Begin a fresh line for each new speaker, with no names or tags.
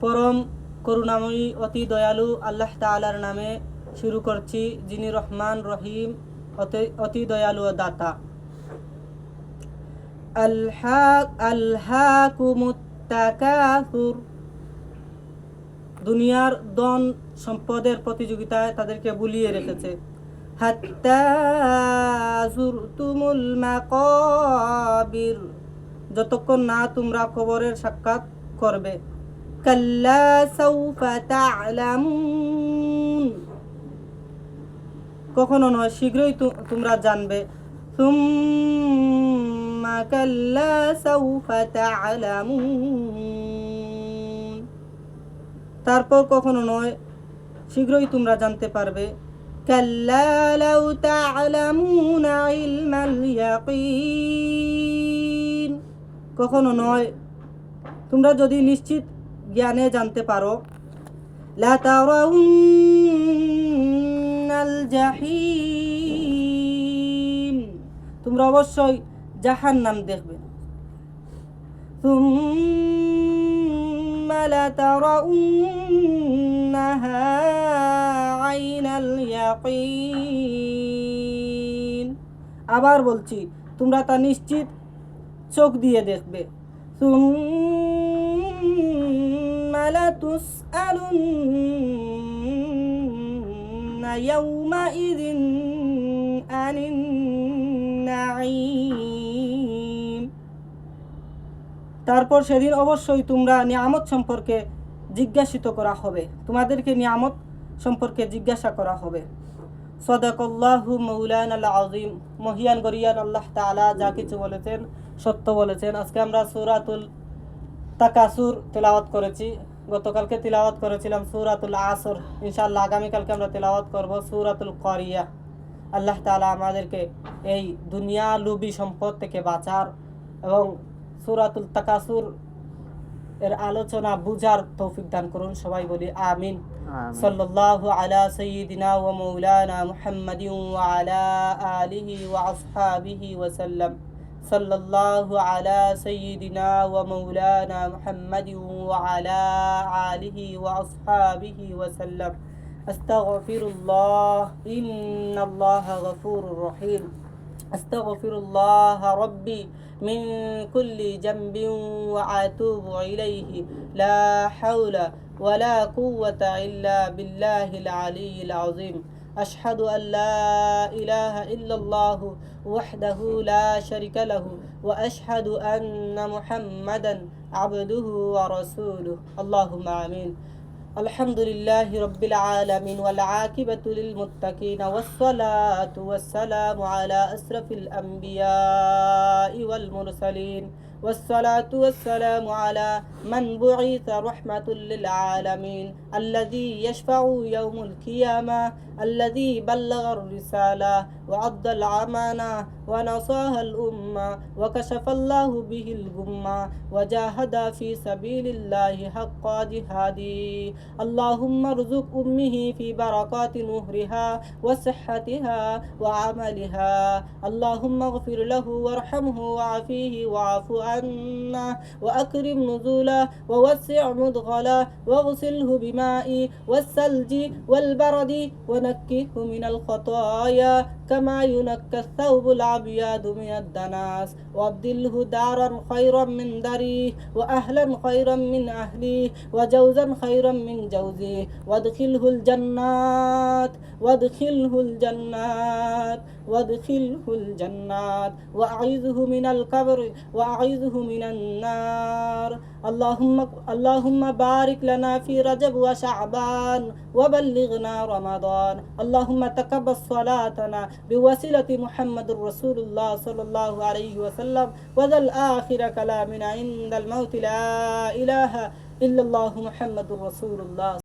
পরম করুণাময়ী, অতি দয়ালু আল্লাহ তাআলার নামে শুরু করছি যিনি রহমান রহিম, অতি দয়ালু দাতা। দুনিয়ার দন সম্পদের প্রতিযোগিতায় তাদেরকে বুলিয়ে রেখেছে। যতক্ষণ না তোমরা কবরের সাক্ষাৎ করবে। কাল্লা সাউফা তা'লামুন কখনো নয়, শীঘ্রই তোমরা জানবে। সুম্মা কাল্লা সাউফা তা'লামুন তারপর কখনো নয়, শীঘ্রই তোমরা জানতে পারবে। কাল্লা লাউ তা'লামুনা ইলমাল ইয়াকিন কখনো নয়, তোমরা যদি নিশ্চিত জ্ঞানে জানতে পারো। তোমরা অবশ্যই জাহান নাম দেখবে আবার বলছি, তোমরা তা নিশ্চিত চোখ দিয়ে দেখবে। তুম لتسألن يومئذ عن النعيم তারপর সেদিন অবশ্যই তোমরা নিয়ামত সম্পর্কে জিজ্ঞাসিত করা হবে তোমাদেরকে নিয়ামত সম্পর্কে জিজ্ঞাসা করা হবে সদাকল্লাহু মৌলান আল্লাহ আজিম মহিয়ান গরিয়ান আল্লাহ তাআলা যা কিছু বলেছেন সত্য বলেছেন আজকে আমরা সূরাতুল তাকাসুর তেলাওয়াত করেছি গতকালকে তিলাওয়াত করেছিলাম সূরাতুল আসর। ইনশাআল্লাহ আগামীকালকে আমরা তেলাওয়াত করব সূরাতুল করিয়া। আল্লাহ তাআলা আমাদেরকে এই দুনিয়া লুবি সম্পদ থেকে বাঁচার এবং সূরাতুল তাকাসুর এর আলোচনা বুঝার তৌফিক দান করুন সবাই বলি আমিন। সাল্লাল্লাহু আলা সাইয়্যিদিনা ওয়া মাওলানা মুহাম্মাদিন ওয়া আলা আলিহি ওয়া আসহাবিহি ওয়া সাল্লাম। صلى الله على سيدنا ومولانا محمد وعلى آله وأصحابه وسلم. أستغفر الله إن الله غفور رحيم. أستغفر الله ربي من كل جنب وأتوب إليه. لا حول ولا قوة إلا بالله العلي العظيم. أشهد أن لا إله إلا الله وحده لا شريك له وأشهد أن محمدا عبده ورسوله. اللهم آمين. الحمد لله رب العالمين والعاقبة للمتقين والصلاة والسلام على أسرف الأنبياء والمرسلين. والصلاة والسلام على من بعث رحمة للعالمين الذي يشفع يوم القيامة الذي بلغ الرسالة وعد العمانة ونصاها الأمة وكشف الله به الغمة وجاهد في سبيل الله حق جهاده. اللهم ارزق أمه في بركات نهرها وصحتها وعملها. اللهم اغفر له وارحمه وعافيه واعف عنه وأكرم نزوله ووسع مدخله واغسله بماء والثلج والبرد ونكه من الخطايا كما ينكى الثوب الأبيض من الدناس وابدله دارا خيرا من داريه وأهلا خيرا من أهله وجوزا خيرا من جوزه وادخله الجنات وادخله الجنات وادخله الجنات وأعيذه من القبر وأعيذه من النار. اللهم اللهم بارك لنا في رجب وشعبان وبلغنا رمضان. اللهم تقبل صلاتنا بوسيلة محمد رسول الله صلى الله عليه وسلم. وذا الآخر كلامنا عند الموت لا إله إلا الله محمد رسول الله.